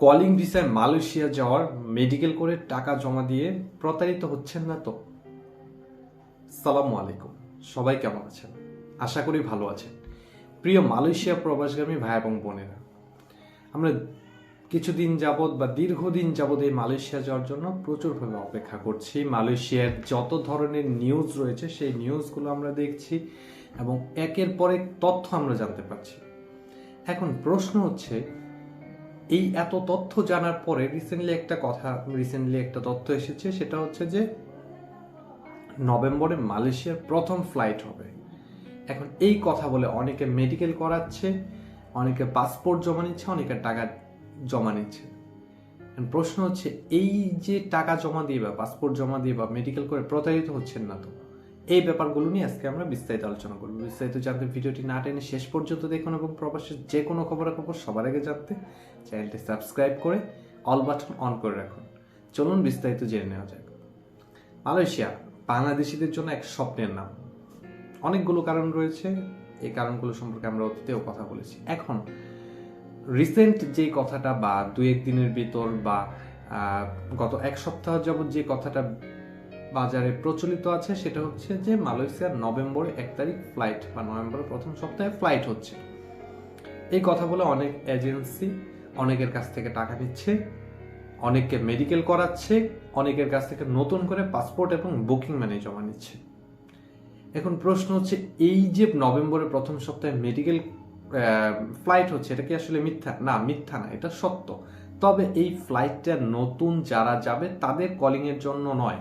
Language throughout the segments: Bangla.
কলিং ভিসায় মালয়েশিয়া যাওয়ার মেডিকেল করে টাকা জমা দিয়ে প্রতারিত হচ্ছেন না তো? সালাম আলাইকুম। সবাই কেমন আছেন? আশা করি ভালো আছেন। প্রিয় মালয়েশিয়া প্রবাসগামী ভাই এবং বোনেরা, আমরা কিছুদিন যাবৎ বা দীর্ঘদিন যাবৎ এই মালয়েশিয়া যাওয়ার জন্য প্রচুরভাবে অপেক্ষা করছি। মালয়েশিয়ার যত ধরনের নিউজ রয়েছে, সেই নিউজগুলো আমরা দেখছি এবং একের পর এক তথ্য আমরা জানতে পারছি। এখন প্রশ্ন হচ্ছে এই এত তথ্য জানার পরে রিসেন্টলি একটা কথা রিসেন্টলি একটা তথ্য এসেছে, সেটা হচ্ছে যে নভেম্বরে মালয়েশিয়ার প্রথম ফ্লাইট হবে। এখন এই কথা বলে অনেকে মেডিকেল করাচ্ছে, অনেকে পাসপোর্ট জমা নিচ্ছে, অনেকে টাকা জমা নিচ্ছে। প্রশ্ন হচ্ছে, এই যে টাকা জমা দিয়ে বা পাসপোর্ট জমা দিয়ে বা মেডিকেল করে প্রতারিত হচ্ছেন না তো? এই ব্যাপারগুলো নিয়ে আজকে আমরা বিস্তারিত আলোচনা করব। বিস্তারিত জানতে ভিডিওটি না টেনে শেষ পর্যন্ত দেখুন এবং প্রবাসের যে কোনো খবরাখবর সবার আগে জানতে চ্যানেলটি সাবস্ক্রাইব করে অল বাটন অন করে রাখুন। চলুন বিস্তারিত জেনে নেওয়া যাক। মালয়েশিয়া বাংলাদেশিদের জন্য এক স্বপ্নের নাম। অনেকগুলো কারণ রয়েছে। এই কারণগুলো সম্পর্কে আমরা অতীতেও কথা বলেছি। এখন রিসেন্ট যে কথাটা বা দু এক দিনের ভিতর বা গত এক সপ্তাহ যাবৎ যে কথাটা বাজারে প্রচলিত আছে, সেটা হচ্ছে যে মালয়েশিয়ার নভেম্বর এক তারিখ ফ্লাইট বা নভেম্বরের প্রথম সপ্তাহে ফ্লাইট হচ্ছে। এই কথা বলে অনেক এজেন্সি অনেকের কাছ থেকে টাকা নিচ্ছে, অনেককে মেডিকেল করাচ্ছে, অনেকের কাছ থেকে নতুন করে পাসপোর্ট এবং বুকিং মানি জমা নিচ্ছে। এখন প্রশ্ন হচ্ছে, এই যে নভেম্বরের প্রথম সপ্তাহে মেডিকেল ফ্লাইট হচ্ছে, এটা কি আসলে মিথ্যা? না মিথ্যা না, এটা সত্য। তবে এই ফ্লাইটটা নতুন যারা যাবে, তাদের কলিং এর জন্য নয়।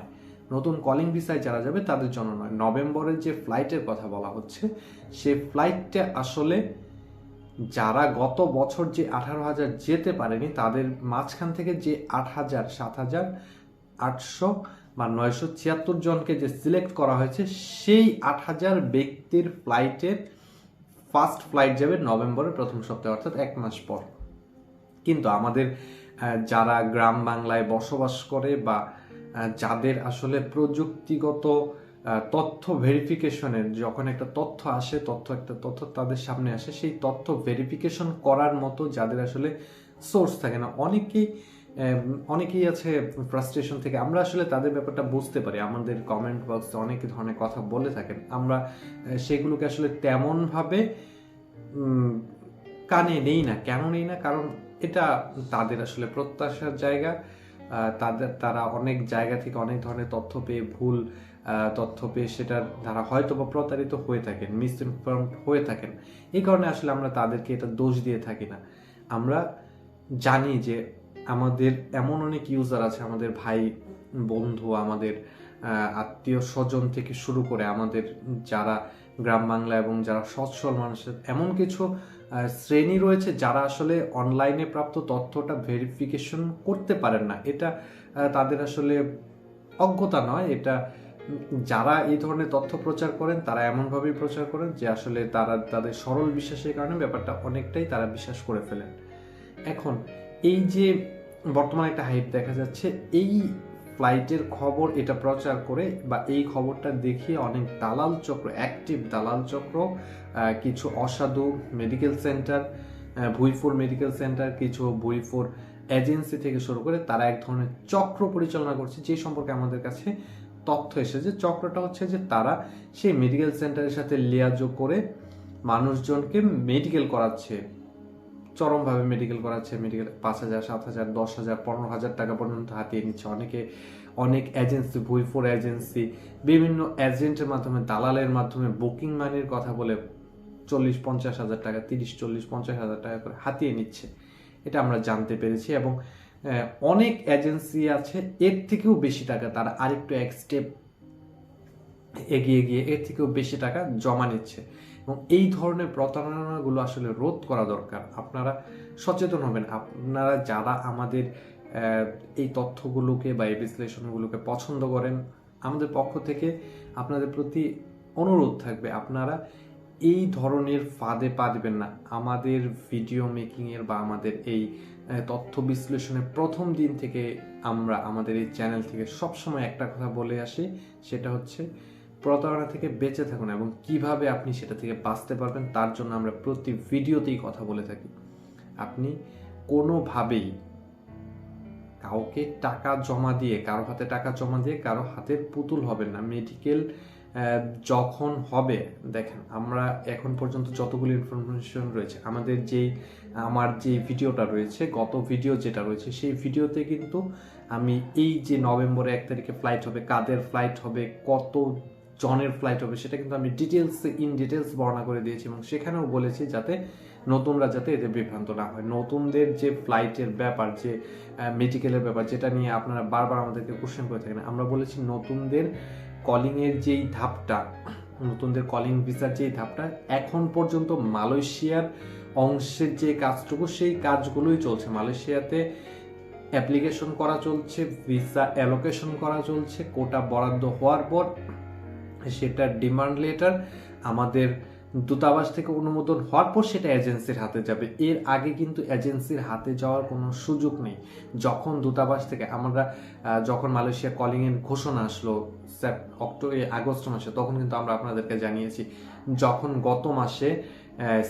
নতুন কলিং ভিসায় যারা যাবে তাদের জন্য নয়। নভেম্বরের যে ফ্লাইটের কথা বলা হচ্ছে, সে ফ্লাইটটা আসলে যারা গত বছর যে আঠারো হাজার যেতে পারেনি, তাদের মাঝখান থেকে যে আট হাজার, সাত হাজার, আটশো বা নয়শো ছিয়াত্তর জনকে যে সিলেক্ট করা হয়েছে, সেই আট হাজার ব্যক্তির ফ্লাইটের ফার্স্ট ফ্লাইট যাবে নভেম্বরের প্রথম সপ্তাহে, অর্থাৎ এক মাস পর। কিন্তু আমাদের যারা গ্রাম বাংলায় বসবাস করে বা যাদের আসলে প্রযুক্তিগত তথ্য ভেরিফিকেশনের যখন একটা তথ্য আসে, তথ্য একটা তথ্য তাদের সামনে আসে, সেই তথ্য ভেরিফিকেশন করার মতো যাদের আসলে সোর্স থাকে না। অনেকেই অনেকেই আছে ফ্রাস্ট্রেশন থেকে। আমরা আসলে তাদের ব্যাপারটা বুঝতে পারি। আমাদের কমেন্ট বক্সে অনেক ধরনের কথা বলে থাকেন। আমরা সেগুলোকে আসলে তেমনভাবে কানে নেই না। কেন নেই না? কারণ এটা তাদের আসলে প্রত্যাশার জায়গা। তাদের, তারা অনেক জায়গা থেকে অনেক ধরনের তথ্য পেয়ে ভুল তথ্য পেয়ে সেটার তারা হয়তো বা প্রতারিত হয়ে থাকেন মিস ইনফর্ম হয়ে থাকেন। এই কারণে আসলে আমরা তাদেরকে এটা দোষ দিয়ে থাকি না। আমরা জানি যে আমাদের এমন অনেক ইউজার আছে, আমাদের ভাই, বন্ধু, আমাদের আত্মীয় স্বজন থেকে শুরু করে আমাদের যারা গ্রাম বাংলা এবং যারা সচ্ছল মানুষের এমন কিছু শ্রেণি রয়েছে যারা আসলে অনলাইনে প্রাপ্ত তথ্যটা ভেরিফিকেশন করতে পারেন না। এটা তাদের আসলে অজ্ঞতা নয়। এটা, যারা এই ধরনের তথ্য প্রচার করেন, তারা এমনভাবেই প্রচার করেন যে আসলে তারা, তাদের সরল বিশ্বাসের কারণে ব্যাপারটা অনেকটাই তারা বিশ্বাস করে ফেলেন। এখন, এই যে বর্তমানে একটা হাইপ দেখা যাচ্ছে, এই ফ্লাইটের খবর এটা প্রচার করে বা এই খবরটা দেখিয়ে অনেক দালাল চক্র অ্যাক্টিভ দালাল চক্র কিছু অসাধু মেডিকেল সেন্টার ভুইফোর মেডিকেল সেন্টার কিছু ভুইফোর এজেন্সি থেকে শুরু করে তারা এক ধরনের চক্র পরিচালনা করছে যে সম্পর্কে আমাদের কাছে তথ্য এসেছে। চক্রটা হচ্ছে যে তারা সেই মেডিকেল সেন্টারের সাথে লিয়াজো করে মানুষজনকে মেডিকেল করাচ্ছে। চরমভাবে মেডিকেল করাচ্ছে মেডিকেল পাঁচ হাজার, সাত হাজার, দশ হাজার, পনেরো হাজার টাকা পর্যন্ত হাতিয়ে নিচ্ছে। অনেকে, অনেক এজেন্সি ভুইফোর এজেন্সি বিভিন্ন এজেন্টের মাধ্যমে, দালালের মাধ্যমে বুকিং মানির কথা বলে চল্লিশ পঞ্চাশ হাজার টাকা তিরিশ চল্লিশ পঞ্চাশ হাজার টাকা করে হাতিয়ে নিচ্ছে। এটা আমরা জানতে পেরেছি এবং অনেক এজেন্সি আছে, এর থেকেও বেশি টাকা তারা আরেকটু এক স্টেপ এগিয়ে গিয়ে এর থেকেও বেশি টাকা জমা নিচ্ছে। এবং এই ধরনের প্রতারণাগুলো আসলে রোধ করা দরকার। আপনারা সচেতন হবেন। আপনারা যারা আমাদের এই তথ্যগুলোকে বা এই বিশ্লেষণগুলোকে পছন্দ করেন, আমাদের পক্ষ থেকে আপনাদের প্রতি অনুরোধ থাকবে, আপনারা এই ধরনের ফাঁদে পা দিবেন না। আমাদের ভিডিও মেকিংয়ের বা আমাদের এই তথ্য বিশ্লেষণের প্রথম দিন থেকে আমরা আমাদের এই চ্যানেল থেকে সবসময় একটা কথা বলে আসি, সেটা হচ্ছে প্রতারণা থেকে বেঁচে থাকুন এবং কীভাবে আপনি সেটা থেকে বাঁচতে পারবেন তার জন্য আমরা প্রতি ভিডিওতেই কথা বলে থাকি। আপনি কোনোভাবেই কাউকে টাকা জমা দিয়ে, কারও হাতে টাকা জমা দিয়ে কারও হাতের পুতুল হবেন না। মেডিকেল যখন হবে, দেখেন আমরা এখন পর্যন্ত যতগুলো ইনফরমেশন রয়েছে, আমাদের যেই আমার যে ভিডিওটা রয়েছে, গত ভিডিও যেটা রয়েছে, সেই ভিডিওতে কিন্তু আমি এই যে নভেম্বরে এক তারিখে ফ্লাইট হবে, কাদের ফ্লাইট হবে, কত জনের ফ্লাইট হবে, সেটা কিন্তু আমি ডিটেলস ইন ডিটেলস বর্ণনা করে দিয়েছি এবং সেখানেও বলেছি যাতে নতুনরা যাতে এতে বিভ্রান্ত না হয়। নতুনদের যে ফ্লাইটের ব্যাপার, যে মেডিকেলের ব্যাপার, যেটা নিয়ে আপনারা বারবার আমাদেরকে কোশ্চেন করে থাকেন, আমরা বলেছি নতুনদের কলিংয়ের যেই ধাপটা, নতুনদের কলিং ভিসার যেই ধাপটা, এখন পর্যন্ত মালয়েশিয়ার অংশের যে কাজটুকু, সেই কাজগুলোই চলছে। মালয়েশিয়াতে অ্যাপ্লিকেশন করা চলছে ভিসা অ্যালোকেশন করা চলছে কোটা বরাদ্দ হওয়ার পর সেটার ডিমান্ড লেটার আমাদের দূতাবাস থেকে অনুমোদন হওয়ার পর সেটা এজেন্সির হাতে যাবে। এর আগে কিন্তু এজেন্সির হাতে যাওয়ার কোনো সুযোগ নেই। যখন দূতাবাস থেকে আমরা যখন মালয়েশিয়া কলিং এর ঘোষণা আসলো অক্টোবর, আগস্ট মাসে, তখন কিন্তু আমরা আপনাদেরকে জানিয়েছি, যখন গত মাসে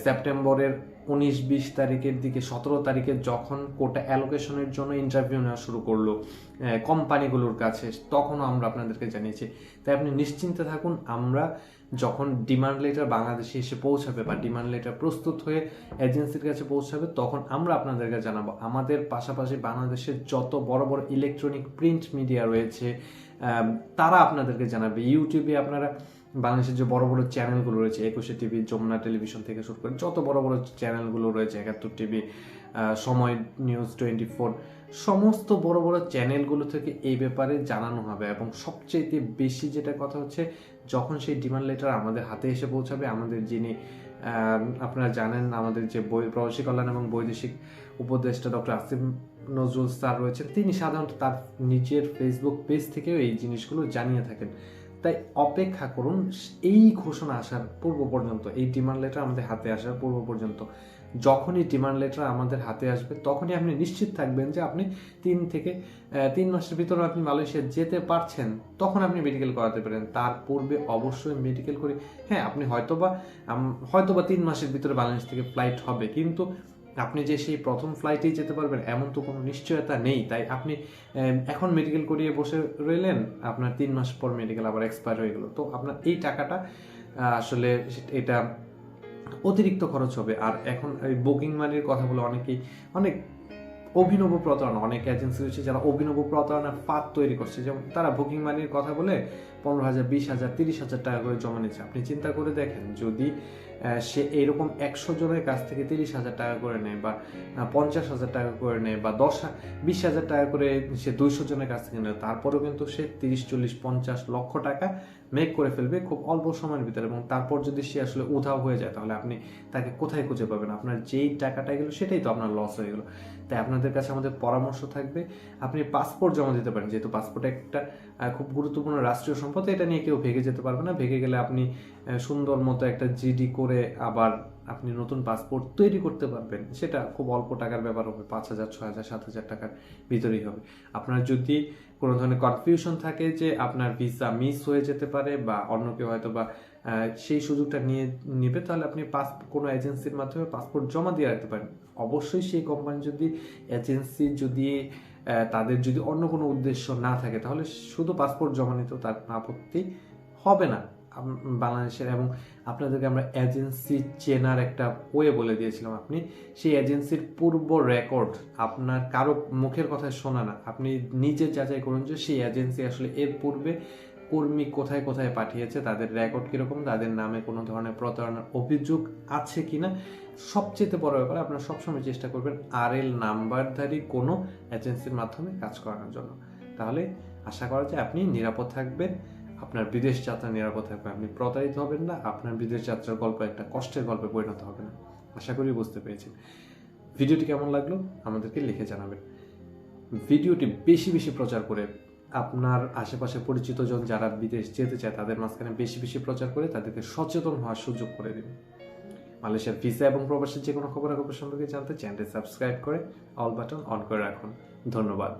সেপ্টেম্বরের উনিশ বিশ তারিখের দিকে, সতেরো তারিখে যখন কোটা অ্যালোকেশনের জন্য ইন্টারভিউ নেওয়া শুরু করল কোম্পানিগুলোর কাছে, তখনও আমরা আপনাদেরকে জানিয়েছি। তাই আপনি নিশ্চিন্তে থাকুন, আমরা যখন ডিমান্ড লেটার বাংলাদেশে এসে পৌঁছাবে বা ডিমান্ড লেটার প্রস্তুত হয়ে এজেন্সির কাছে পৌঁছাবে, তখন আমরা আপনাদেরকে জানাব। আমাদের পাশাপাশি বাংলাদেশের যত বড় বড় ইলেকট্রনিক প্রিন্ট মিডিয়া রয়েছে তারা আপনাদেরকে জানাবে। ইউটিউবে আপনারা বাংলাদেশের যে বড় বড় চ্যানেলগুলো রয়েছে, একুশে টিভি, যমুনা টেলিভিশন থেকে শুরু করে যত বড় বড় চ্যানেলগুলো রয়েছে, একাত্তর টিভি সময় নিউজ টোয়েন্টি ফোর সমস্ত বড় বড় চ্যানেলগুলো থেকে এই ব্যাপারে জানানো হবে। এবং সবচেয়ে বেশি যেটা কথা হচ্ছে, যখন সেই ডিমান্ড লেটার আমাদের হাতে এসে পৌঁছাবে, আমাদের যিনি আপনারা জানেন, আমাদের যে বই প্রবাসী কল্যাণ এবং বৈদেশিক উপদেষ্টা ডক্টর আসিফ নজরুল স্যার রয়েছেন, তিনি সাধারণত তার নিজের ফেসবুক পেজ থেকেও এই জিনিসগুলো জানিয়ে থাকেন। তাই অপেক্ষা করুন, এই ঘোষণা আসার পূর্ব পর্যন্ত, এই ডিমান্ড লেটার আমাদের হাতে আসার পূর্ব পর্যন্ত। যখনই ডিমান্ড লেটার আমাদের হাতে আসবে, তখনই আপনি নিশ্চিত থাকবেন যে আপনি তিন থেকে তিন মাসের ভিতরে আপনি মালয়েশিয়া যেতে পারছেন, তখন আপনি মেডিকেল করাতে পারেন। তার পূর্বে অবশ্যই মেডিকেল করে। হ্যাঁ আপনি হয়তোবা হয়তোবা তিন মাসের ভিতরে বাংলাদেশ থেকে ফ্লাইট হবে, কিন্তু আপনি যে সেই প্রথম ফ্লাইটেই যেতে পারবেন, এমন তো কোনো নিশ্চয়তা নেই। তাই আপনি এখন মেডিকেল করিয়ে বসে রইলেন, আপনার তিন মাস পর মেডিকেল আবার এক্সপায়ার হয়ে গেল। তো আপনার এই টাকাটা আসলে এটা অতিরিক্ত খরচ হবে। আর এখন এই বুকিং মানির কথা বলে অনেকেই, অনেক অভিনব প্রতারণা, অনেক এজেন্সি রয়েছে যারা অভিনব প্রতারণার ফাঁদ তৈরি করছে। যেমন তারা বুকিং মানির কথা বলে পনেরো হাজার, বিশ হাজার, তিরিশ হাজার টাকা করে জমা নিচ্ছে আপনি চিন্তা করে দেখেন, যদি সে এরকম একশো জনের কাছ থেকে তিরিশ হাজার টাকা করে নেয় বা পঞ্চাশ হাজার টাকা করে নেয় বা দশ বিশ হাজার টাকা করে সে দুইশো জনের কাছ থেকে নেয়। তারপরেও কিন্তু সে তিরিশ, চল্লিশ, পঞ্চাশ লক্ষ টাকা মেক করে ফেলবে খুব অল্প সময়ের ভিতরে এবং তারপর যদি সে আসলে উধাও হয়ে যায়, তাহলে আপনি তাকে কোথায় খুঁজে পাবেন? আপনার যেই টাকাটা গেলো সেটাই তো আপনার লস হয়ে গেলো। তাই আপনাদের কাছে আমাদের পরামর্শ থাকবে, আপনি পাসপোর্ট জমা দিতে পারেন। যেহেতু পাসপোর্ট একটা খুব গুরুত্বপূর্ণ রাষ্ট্রীয় সম্পদ, এটা নিয়ে কেউ ভেঙে যেতে পারবে না। ভেঙে গেলে আপনি সুন্দর মতো একটা জিডি করে আবার আপনি নতুন পাসপোর্ট তৈরি করতে পারবেন। সেটা খুব অল্প টাকার ব্যাপার হবে, পাঁচ হাজার ছ হাজার, সাত হাজার টাকার ভিতরেই হবে। আপনার যদি কোনো ধরনের কনফিউশন থাকে যে আপনার ভিসা মিস হয়ে যেতে পারে বা অন্য কেউ হয়তো বা সেই সুযোগটা নিয়ে নেবে, তাহলে আপনি পাস কোনো এজেন্সির মাধ্যমে পাসপোর্ট জমা দিয়ে রাখতে পারেন। অবশ্যই সেই কোম্পানি যদি এজেন্সি যদি তাদের যদি অন্য কোনো উদ্দেশ্য না থাকে, তাহলে শুধু পাসপোর্ট জমা নিতেও তার আপত্তি হবে না। বাংলাদেশের এবং আপনাদেরকে আমরা এজেন্সি চেনার একটা ওয়ে বলে দিয়েছিলাম আপনি। সেই এজেন্সির পূর্ব রেকর্ড আপনার কারও মুখের কথা শোনা না। আপনি নিজে যাচাই করুন যে সেই এজেন্সি আসলে এর পূর্বে কর্মী কোথায় কোথায় পাঠিয়েছে, তাদের রেকর্ড কীরকম, তাদের নামে কোনো ধরনের প্রতারণার অভিযোগ আছে কি না সবচেয়ে বড় ব্যাপার, আপনারা সবসময় চেষ্টা করবেন আর এল নাম্বারধারী কোনো এজেন্সির মাধ্যমে কাজ করানোর জন্য। তাহলে আশা করা যায় আপনি নিরাপদ থাকবেন। আপনার বিদেশ যাত্রা নিরাপদ থাকবে। আপনি প্রতারিত হবেন না, আপনার বিদেশ যাত্রার গল্প একটা কষ্টের গল্পে পরিণত হবে না। আশা করি বুঝতে পেরেছেন ভিডিওটি কেমন লাগল আমাদেরকে লিখে জানাবেন। ভিডিওটি বেশি বেশি প্রচার করে আপনার আশেপাশে পরিচিত জন যারা বিদেশ যেতে চায়, তাদের মাঝখানে বেশি বেশি প্রচার করে তাদেরকে সচেতন হওয়ার সুযোগ করে দিন। মালয়েশিয়ার ভিসা এবং প্রবাসের যে কোনো খবরাখবর সম্পর্কে জানতে চ্যানেলটি সাবস্ক্রাইব করে অল বাটন অন করে রাখুন। ধন্যবাদ।